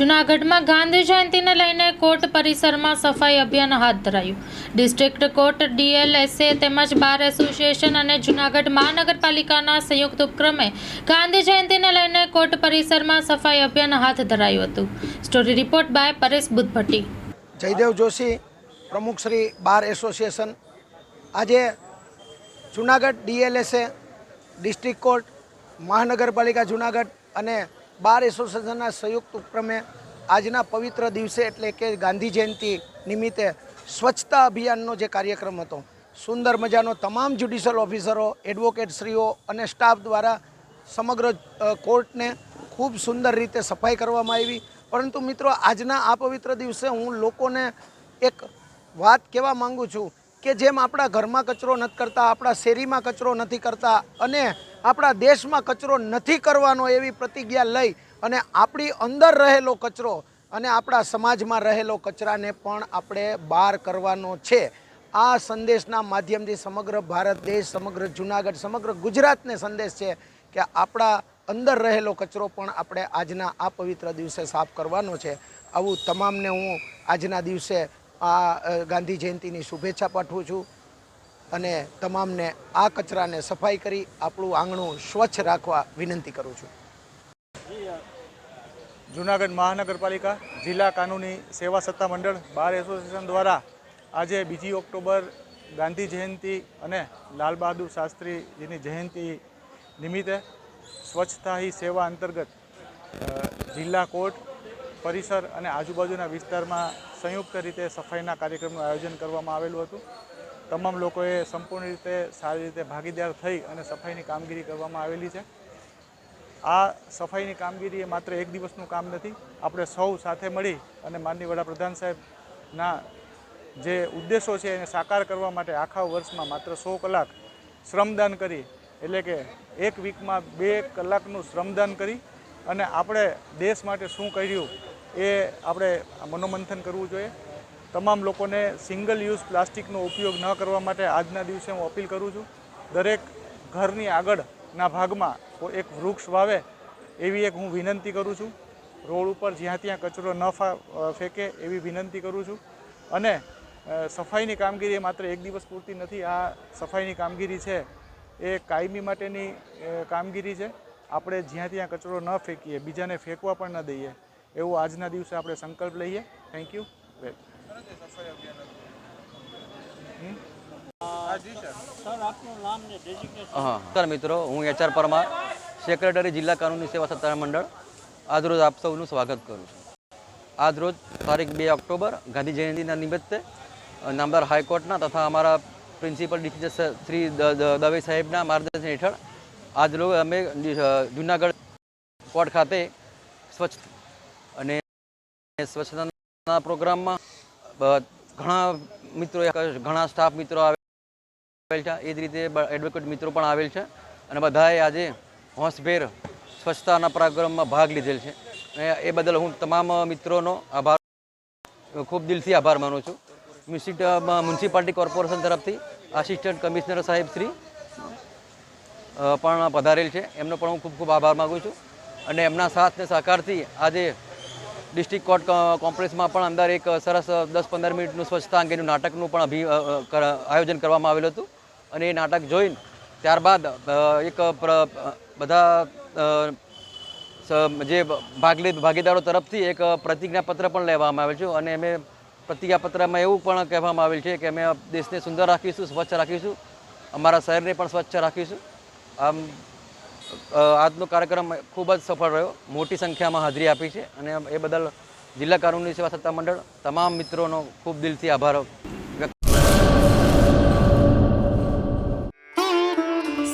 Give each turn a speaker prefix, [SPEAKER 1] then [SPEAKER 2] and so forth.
[SPEAKER 1] જૂનાગઢમાં ગાંધી જયંતિને લઈને કોર્ટ પરિસરમાં સફાઈ અભિયાન હાથ ધરાયું. ડિસ્ટ્રિક્ટ કોર્ટ ડીએલએસએ તેમજ બાર એસોસિએશન અને જૂનાગઢ મહાનગરપાલિકાના સંયુક્ત ઉપક્રમે ગાંધી જયંતિને લઈને કોર્ટ પરિસરમાં સફાઈ અભિયાન હાથ ધરાયું હતું. Story report by Paresh Buddhabhatti.
[SPEAKER 2] Jaydev Joshi, પ્રમુખ શ્રી બાર એસોસિએશન. આજે જુનાગઢ ડીએલએસએ, ડિસ્ટ્રિક્ટ કોર્ટ, મહાનગરપાલિકા જુનાગઢ અને બાર એસોસિએશનના સંયુક્ત ઉપક્રમે આજના પવિત્ર દિવસે એટલે કે ગાંધી જયંતિ નિમિત્તે સ્વચ્છતા અભિયાનનો જે કાર્યક્રમ હતો, સુંદર મજાનો તમામ જ્યુડિશિયલ ઓફિસરો એડવોકેટશ્રીઓ અને સ્ટાફ દ્વારા સમગ્ર કોર્ટને ખૂબ સુંદર રીતે સફાઈ કરવામાં આવી. પરંતુ મિત્રો, આજના આ પવિત્ર દિવસે હું લોકોને એક વાત કહેવા માંગુ છું કે જેમ આપણા ઘરમાં કચરો નથી કરતા, આપણા શેરીમાં કચરો નથી કરતા અને આપણા દેશમાં કચરો નથી કરવાનો એવી પ્રતિજ્ઞા લઈ અને આપણી અંદર રહેલો કચરો અને આપણા સમાજમાં રહેલો કચરાને પણ આપણે બહાર કરવાનો છે. આ સંદેશના માધ્યમથી સમગ્ર ભારત દેશ, સમગ્ર જુનાગઢ, સમગ્ર ગુજરાતને સંદેશ છે કે આપણા અંદર રહેલો કચરો પણ આપણે આજના આ પવિત્ર દિવસે સાફ કરવાનો છે. આવું તમામને હું આજના દિવસે આ ગાંધી જયંતિની શુભેચ્છા પાઠવું છું અને તમામને આ કચરાને સફાઈ કરી આપણું આંગણું સ્વચ્છ રાખવા વિનંતી કરું છું.
[SPEAKER 3] જૂનાગઢ મહાનગરપાલિકા જિલ્લા કાનૂની સેવા સત્તા મંડળ બાર એસોસિએશન દ્વારા આજે બીજી ઓક્ટોબર ગાંધી જયંતિ અને લાલ બહાદુર શાસ્ત્રીજીની જયંતિ નિમિત્તે સ્વચ્છતા હી સેવા અંતર્ગત જિલ્લા કોર્ટ, પરિસર અને આજુબાજુના વિસ્તારમાં સંયુક્ત રીતે સફાઈના કાર્યક્રમનું આયોજન કરવામાં આવેલું હતું. તમામ લોકોએ સંપૂર્ણ રીતે સારી રીતે ભાગીદાર થઈ અને સફાઈની કામગીરી કરવામાં આવેલી છે. આ સફાઈની કામગીરી એ માત્ર એક દિવસનું કામ નથી. આપણે સૌ સાથે મળી અને માનનીય વડાપ્રધાન સાહેબના જે ઉદ્દેશો છે એને સાકાર કરવા માટે આખા વર્ષમાં માત્ર સો કલાક શ્રમદાન કરી, એટલે કે એક વીકમાં બે કલાકનું શ્રમદાન કરી અને આપણે દેશ માટે શું કર્યું એ આપણે મનોમંથન કરવું જોઈએ. તમામ લોકોને સિંગલ યુઝ પ્લાસ્ટિકનો ઉપયોગ ન કરવા માટે આજના દિવસે હું અપીલ કરું છું. દરેક ઘરની આગળના ભાગમાં એક વૃક્ષ વાવે એવી એક હું વિનંતી કરું છું. રોડ ઉપર જ્યાં ત્યાં કચરો ન ફેંકે એવી વિનંતી કરું છું. અને સફાઈની કામગીરી એ માત્ર એક દિવસ પૂરતી નથી આ સફાઈની કામગીરી છે એ કાયમી માટેની કામગીરી છે. આપણે જ્યાં ત્યાં કચરો ન ફેંકીએ બીજાને ફેંકવા પણ ન દઈએ એવો આજના દિવસે આપણે સંકલ્પ લઈએ. થેન્ક યુ વેલ
[SPEAKER 4] નમસ્કાર મિત્રો, હું એચઆર પરમાર સેક્રેટરી જિલ્લા કાનૂની સેવા સત્તા મંડળ. આજરોજ આપ સૌનું સ્વાગત કરું છું. આજરોજ તારીખ બે ઓક્ટોબર, ગાંધી જયંતિના નિમિત્તે નામદાર હાઈકોર્ટના તથા અમારા પ્રિન્સિપલ ડિસિઝ શ્રી દવે સાહેબના માર્ગદર્શન હેઠળ આજરોજ અમે જુનાગઢ કોર્ટ ખાતે સ્વચ્છ અને સ્વચ્છતાના પ્રોગ્રામમાં ઘણા મિત્રો ઘણા સ્ટાફ મિત્રો આવે આવેલ છે, એ જ રીતે એડવોકેટ મિત્રો પણ આવેલ છે અને બધાએ આજે હોંશભેર સ્વચ્છતાના પ્રોગ્રામમાં ભાગ લીધેલ છે. એ બદલ હું તમામ મિત્રોનો આભાર, ખૂબ દિલથી આભાર માનું છું. મ્યુનિસિપ- મ્યુનિસિપાલિટી કોર્પોરેશન તરફથી આસિસ્ટન્ટ કમિશનર સાહેબ શ્રી પણ પધારેલ છે. એમનો પણ હું ખૂબ ખૂબ આભાર માગું છું. અને એમના સાથ ને સહકારથી આજે ડિસ્ટ્રિક્ટ કોર્ટ કોમ્પ્લેક્સમાં પણ અંદર એક સરસ દસ પંદર મિનિટનું સ્વચ્છતા અંગેનું નાટકનું પણ અભિ આયોજન કરવામાં આવેલું હતું. અને એ નાટક જોઈને ત્યારબાદ એક બધા જે ભાગ લે ભાગીદારો તરફથી એક પ્રતિજ્ઞાપત્ર પણ લેવામાં આવેલ છે અને અમે પ્રતિજ્ઞાપત્રમાં એવું પણ કહેવામાં આવેલ છે કે અમે દેશને સુંદર રાખીશું, સ્વચ્છ રાખીશું, અમારા શહેરને પણ સ્વચ્છ રાખીશું. આમ આજનો કાર્યક્રમ ખૂબ જ સફળ રહ્યો, મોટી સંખ્યામાં હાજરી આપી છે અને એ બદલ જિલ્લા કાનૂની સેવા સત્તામંડળ તમામ મિત્રોનો ખૂબ દિલથી આભાર.